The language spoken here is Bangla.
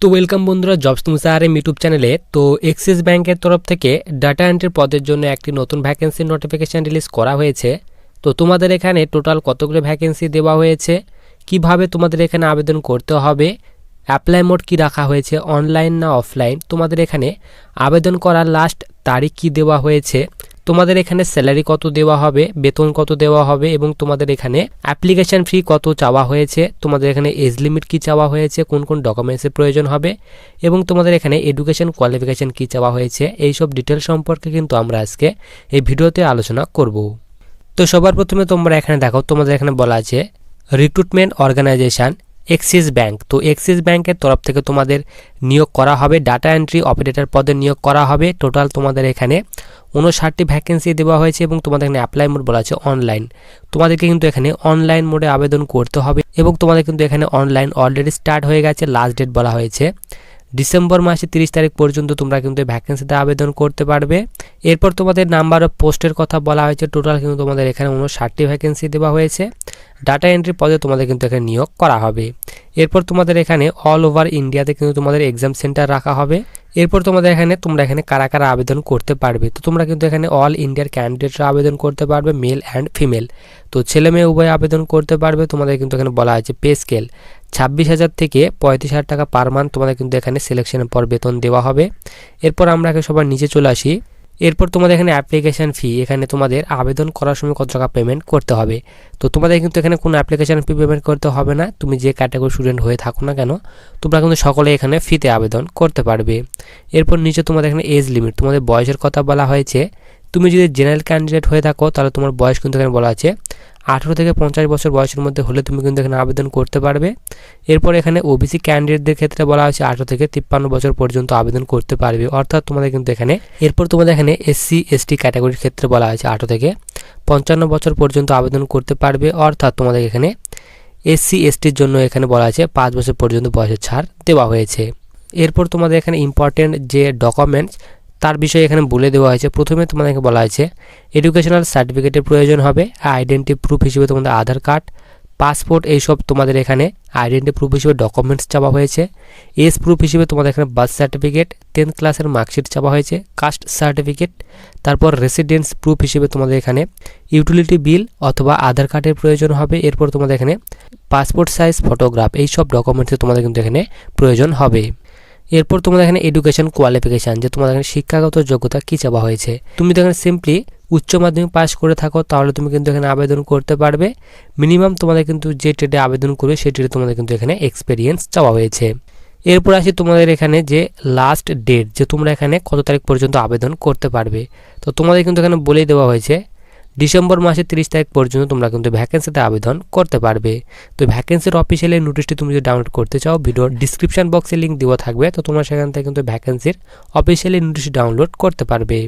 তো ওয়েলকাম বন্ধুরা জবস তুমসার ইউটিউব চ্যানেলে তো এক্সিস ব্যাংকের তরফ থেকে ডাটা এন্ট্রি পদের জন্য একটি নতুন ভ্যাকেন্সির নোটিফিকেশান রিলিজ করা হয়েছে। তো তোমাদের এখানে টোটাল কতগুলো ভ্যাকেন্সি দেওয়া হয়েছে? কীভাবে তোমাদের এখানে আবেদন করতে হবে? অ্যাপ্লাই মোড কি রাখা হয়েছে অনলাইন না অফলাইন তোমাদের এখানে আবেদন করার লাস্ট তারিখ কি দেওয়া হয়েছে? তোমাদের এখানে স্যালারি কত দেওয়া হবে, বেতন কত দেওয়া হবে এবং তোমাদের এখানে অ্যাপ্লিকেশন ফি কত চাওয়া হয়েছে, তোমাদের এখানে এজ লিমিট কি চাওয়া হয়েছে, কোন কোন ডকুমেন্টসের প্রয়োজন হবে এবং তোমাদের এখানে এডুকেশন কোয়ালিফিকেশন কি চাওয়া হয়েছে এই সব ডিটেল সম্পর্কে কিন্তু আমরা আজকে এই ভিডিওতে আলোচনা করব। তো সবার প্রথমে তোমরা এখানে দেখো, তোমাদের এখানে বলা আছে রিক্রুটমেন্ট অর্গানাইজেশন এক্সিস ব্যাংক তো এক্সিস ব্যাংকের তরফ থেকে তোমাদের নিয়োগ করা হবে ডাটা এন্ট্রি অপারেটর পদে নিয়োগ করা হবে। টোটাল তোমাদের এখানে উনষাটটি ভ্যাকেন্সি দেওয়া হয়েছে এবং তোমাদের এখানে অ্যাপ্লাই মোড বলা আছে অনলাইন তোমাদেরকে কিন্তু এখানে অনলাইন মোডে আবেদন করতে হবে এবং তোমাদের কিন্তু এখানে অনলাইন অলরেডি স্টার্ট হয়ে গেছে লাস্ট ডেট বলা হয়েছে। ডিসেম্বর মাসে তিরিশ তারিখ পর্যন্ত তোমরা কিন্তু ভ্যাকেন্সিতে আবেদন করতে পারবে। এরপর তোমাদের নাম্বার অফ পোস্টের কথা বলা হয়েছে টোটাল কিন্তু তোমাদের এখানে উনষাটটি ভ্যাকেন্সি দেওয়া হয়েছে। ডাটা এন্ট্রি পদে তোমাদের কিন্তু এখানে নিয়োগ করা হবে। এরপর তোমাদের এখানে অল ওভার ইন্ডিয়াতে কিন্তু তোমাদের এক্সাম সেন্টার রাখা হবে। এরপর তোমাদের এখানে, তোমরা এখানে কারা কারা আবেদন করতে পারবে? তো তোমরা কিন্তু এখানে অল ইন্ডিয়ার ক্যান্ডিডেটরা আবেদন করতে পারবে মেল অ্যান্ড ফিমেল তো ছেলে মেয়ে উভয় আবেদন করতে পারবে, তোমাদের কিন্তু এখানে বলা আছে পে স্কেল ছাব্বিশ হাজার থেকে পঁয়ত্রিশ হাজার টাকা পার মান্থ তোমাদের কিন্তু এখানে সিলেকশনের পর বেতন দেওয়া হবে। এরপর আমরা সবার নিচে চলে আসি। এরপর তোমাদের এখানে অ্যাপ্লিকেশান ফি এখানে তোমাদের আবেদন করার সময় কত টাকা পেমেন্ট করতে হবে। তো তোমাদের কিন্তু এখানে কোনো অ্যাপ্লিকেশান ফি পেমেন্ট করতে হবে না, তুমি যে ক্যাটাগরি স্টুডেন্ট হয়ে থাকো না কেন, তোমরা কিন্তু সকলে এখানে ফিতে আবেদন করতে পারবে। এরপর নিচে তোমাদের এখানে এজ লিমিট তোমাদের বয়সের কথা বলা হয়েছে। তুমি যদি জেনারেল ক্যান্ডিডেট হয়ে থাকো, তাহলে তোমার বয়স কিন্তু এখানে বলা আছে আঠেরো থেকে পঞ্চাশ বছর বয়সের মধ্যে হলে তুমি কিন্তু এখানে আবেদন করতে পারবে। এরপর এখানে ওবিসি ক্যান্ডিডেটদের ক্ষেত্রে বলা হয়েছে আঠেরো থেকে তিপ্পান্ন বছর পর্যন্ত আবেদন করতে পারবে। অর্থাৎ তোমাদের কিন্তু এখানে, এরপর তোমাদের এখানে এসসি এসটি ক্যাটাগরির ক্ষেত্রে বলা হয়েছে আঠেরো থেকে পঞ্চান্ন বছর পর্যন্ত আবেদন করতে পারবে। অর্থাৎ তোমাদের এখানে এসসি এসটির জন্য এখানে বলা আছে পাঁচ বছর পর্যন্ত বয়সের ছাড় দেওয়া হয়েছে। এরপর তোমাদের এখানে ইম্পর্টেন্ট যে ডকুমেন্টস তার বিষয়ে এখানে বলে দেওয়া হয়েছে। প্রথমে তোমাদেরকে বলা হয়েছে এডুকেশনাল সার্টিফিকেটের প্রয়োজন হবে আইডেন্টি প্রুফ হিসেবে তোমাদের আধার কার্ড পাসপোর্ট এইসব তোমাদের এখানে আইডেন্টি প্রুফ হিসেবে ডকুমেন্টস চাওয়া হয়েছে এস প্রুফ হিসেবে তোমাদের এখানে বার্থ সার্টিফিকেট টেন্থ ক্লাসের মার্কশিট চাওয়া হয়েছে কাস্ট সার্টিফিকেট তারপর রেসিডেন্স প্রুফ হিসেবে তোমাদের এখানে ইউটিলিটি বিল অথবা আধার কার্ডের প্রয়োজন হবে, এরপর তোমাদের এখানে পাসপোর্ট সাইজ ফটোগ্রাফ এইসব ডকুমেন্টসে তোমাদের কিন্তু এখানে প্রয়োজন হবে। এরপর তোমাদের এখানে এডুকেশন কোয়ালিফিকেশান যে তোমাদের এখানে শিক্ষাগত যোগ্যতা কী চাওয়া হয়েছে। তুমি তো এখানে সিম্পলি উচ্চ মাধ্যমিক পাস করে থাকো, তাহলে তুমি কিন্তু এখানে আবেদন করতে পারবে। মিনিমাম তোমাদের কিন্তু যে ট্রেডে আবেদন করবে, সেই ট্রেডে তোমাদের কিন্তু এখানে এক্সপিরিয়েন্স চাওয়া হয়েছে। এরপর আসি তোমাদের এখানে যে লাস্ট ডেট যে তোমরা এখানে কত তারিখ পর্যন্ত আবেদন করতে পারবে। তো তোমাদের কিন্তু এখানে বলেই দেওয়া হয়েছে ডিসেম্বর মাসের তিরিশ তারিখ পর্যন্ত তোমরা কিন্তু ভ্যাকেন্সিতে আবেদন করতে পারবে। তো ভ্যাকেন্সির অফিসিয়ালি নোটিশটি তুমি যদি ডাউনলোড করতে চাও, ভিডিওর ডিসক্রিপশন বক্সে লিঙ্ক দেওয়া থাকবে। তো তোমরা সেখান থেকে কিন্তু ভ্যাকেন্সির অফিসিয়ালি নোটিশ ডাউনলোড করতে পারবে।